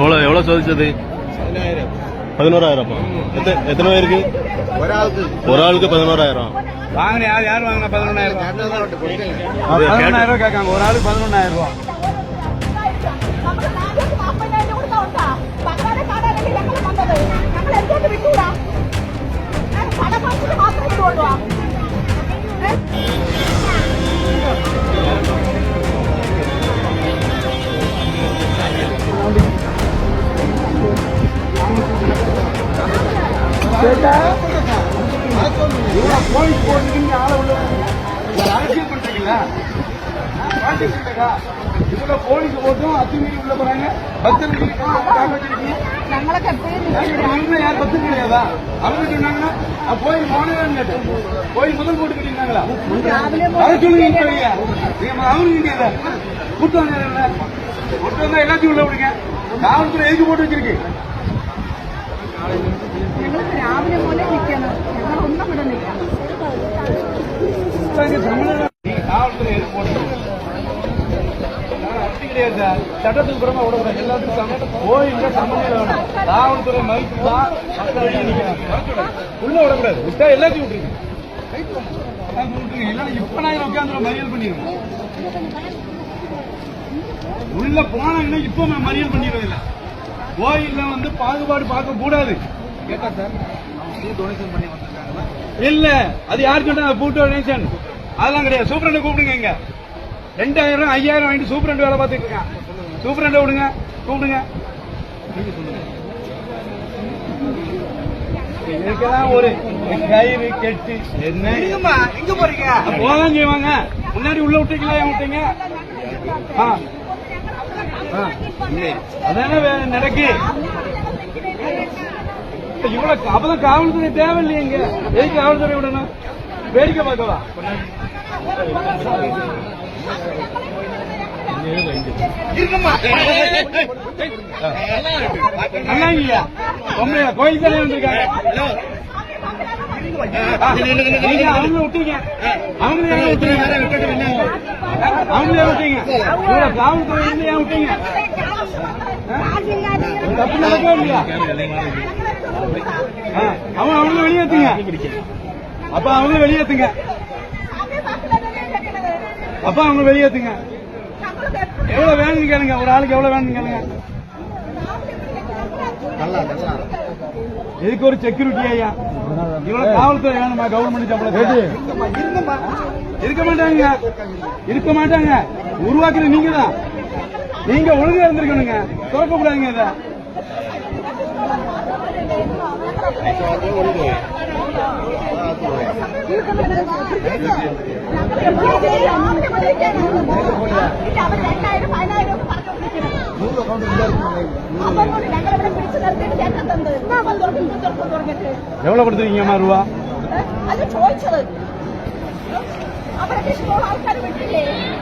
எவ்வளோ எவ்வளோ சோதிச்சது? பதினோராயிரம். எத்தனை பேருக்கு? ஒரு ஆளுக்கு பதினோராயிரம். வாங்கின யார் யார் வாங்கினா பதினொன்றாயிரம் ரூபா? பதினொன்றாயிரம் கேட்காங்க ஒரு ஆளுக்கு பதினொன்றாயிரம் ரூபா. இதுல போலீஸ் போட்டும் அத்துமீறி உள்ள போறாங்க பத்து ഞങ്ങളൊക്കെ அவங்க யார் பத்து கிடையாதா அவங்க சொன்னாங்கன்னா "அ, கோயில் போனதான் கேட்டேன் கோயில் முதல் போட்டு கட்டிருந்தாங்களா அதை சொல்லுங்க இப்ப ஐயா. நீங்க அவங்களுக்கு கேட்க கூட்டம் நேரம்ல கூட்டம் வந்தா எல்லாத்தையும் உள்ள விடுங்க காவல்துறை எதுக்கு போட்டு வச்சிருக்கு ഞങ്ങൾ രാവിലെ പോലെ നിൽക്കണം ഞങ്ങൾ ഒന്നും വിടുന്നില്ല கிடையாது சார். சட்டத்துக்கு புறமா விடக்கூடாது எல்லாத்துக்கும் சமயம் கோயில்ல வேணும். காவல்துறை மதிப்பு தான் உள்ள விடக்கூடாது விட்டா எல்லாத்தையும் விட்டுருங்க. இல்லைன்னா இப்ப நான் உட்காந்து மறியல் பண்ணிடுவோம் உள்ள போனாங்கன்னா இப்ப நான் மறியல் பண்ணிடுறது இல்ல கோயில்ல வந்து பாகுபாடு பார்க்க கூடாது. கேட்டா சார் டொனேஷன் பண்ணி வந்திருக்காங்களா? இல்ல அது யார் சொன்னா பூ டொனேஷன் அதெல்லாம் கிடையாது. சூப்பரண்ட் கூப்பிடுங்க இங்க. ரெண்டாயிரம் ஐயாயிரம் வாங்கிட்டு சூப்பரண்ட் வேலை பார்த்துட்டு இருக்கான். சூப்பரண்ட விடுங்க கூப்பிடுங்க. இதுக்கெல்லாம் ஒரு கயிறு கெட்டு என்ன? எங்க போறீங்க? போதான் செய்வாங்க முன்னாடி உள்ள விட்டீங்களா ஏன் விட்டீங்க. அதானே நடக்கு. இவ்வளவு அப்பதான் காவல்துறை தேவையில்லையே இங்க. எதுக்கு காவல்துறை விடணும்? வேடிக்கை பொம்பளையா கோயில் தானே வந்திருக்காங்க அவங்க விட்டீங்க அவங்க ஏன் விட்டீங்க விட்டீங்க காவல்துறை இருந்து ஏன் விட்டீங்க தப்பு நடக்கவே இல்லையா வெளியேத்துங்க. அப்ப அவங்க வெளியேத்துங்க. அப்ப அவங்க வெளியேத்துங்க எவ்வளவு வேணும்னு கேளுங்க. ஒரு ஆளுக்கு எவ்வளவு வேணும்னு கேளுங்க. இதுக்கு ஒரு செக்யூரிட்டி ஐயா? இவ்வளவு காவல்துறை வேணுமா? கவர்மெண்ட் சம்பளம் இருக்க மாட்டாங்க. இருக்க மாட்டாங்க. உருவாக்குறது நீங்க தான் நீங்க ஒழுங்கா இருந்திருக்கணுங்க. திறக்க கூடாதுங்க இத Thank எவ்வளவு கொடுத்துருக்கீங்கம்மா ரூபா?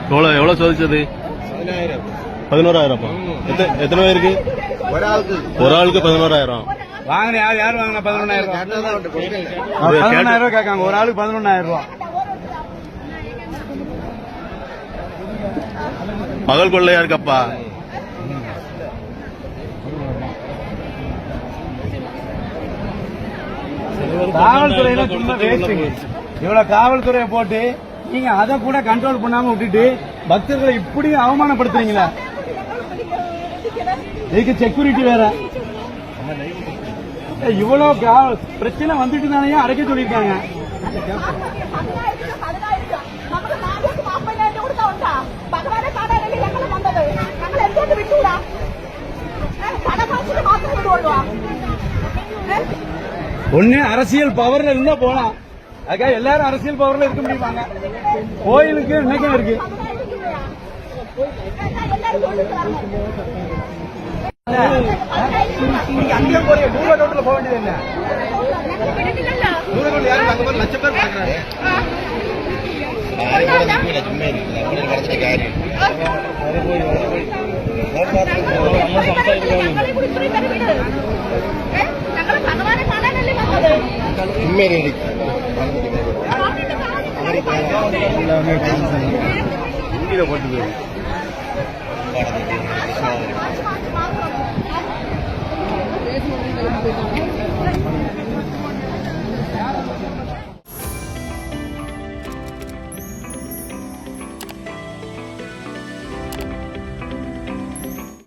எவ்வளோ எவ்வளவு சோதிச்சது? பதினோராயிரம்? எத்தனை பேருக்கு? ஒரு ஆளுக்கு பதினோராயிரம். வாங்கின யார் யார் வாங்கினா? பதினொன்னாயிரம் ரூபாய் அது பதினொன்னாயிரம் ரூபாய் கேட்காங்க. ஒரு ஆளுக்கு பதினொன்னாயிரம் ரூபாய் பகல் கொள்ளையா இருக்கப்பா காவல்துறையில சும்மா வேஸ்ட்டுங்க இவ்வளவு காவல்துறையை போட்டு நீங்க அதை கூட கண்ட்ரோல் பண்ணாம விட்டுட்டு பக்தர்களை இப்படி அவமானப்படுத்துறீங்களா? இதுக்கு செக்யூரிட்டி வேற. இவ்வளோ பிரச்சனை வந்துட்டு தானே அரைக்க சொல்லியிருக்காங்க. ஒண்ணு அரசியல் பவர்ல இருந்தா போலாம். அதுக்காக எல்லாரும் அரசியல் பவர்ல இருக்க முடியுமாங்க? கோயிலுக்கு நினைக்க இருக்கு. എല്ലാരും ചോദിച്ചതാണ് நீங்க அங்கே போறீங்க நூறு ரோட்ல போக வேண்டியது என்ன ഞങ്ങൾ വിട്ടിട്ടില്ലല്ലോ നൂറ് കൊണ്ട് யாரும் அங்க போய் லட்சம் பேர் பாக்குறாங்க ചുമ്മാ ഇരിക്കില്ല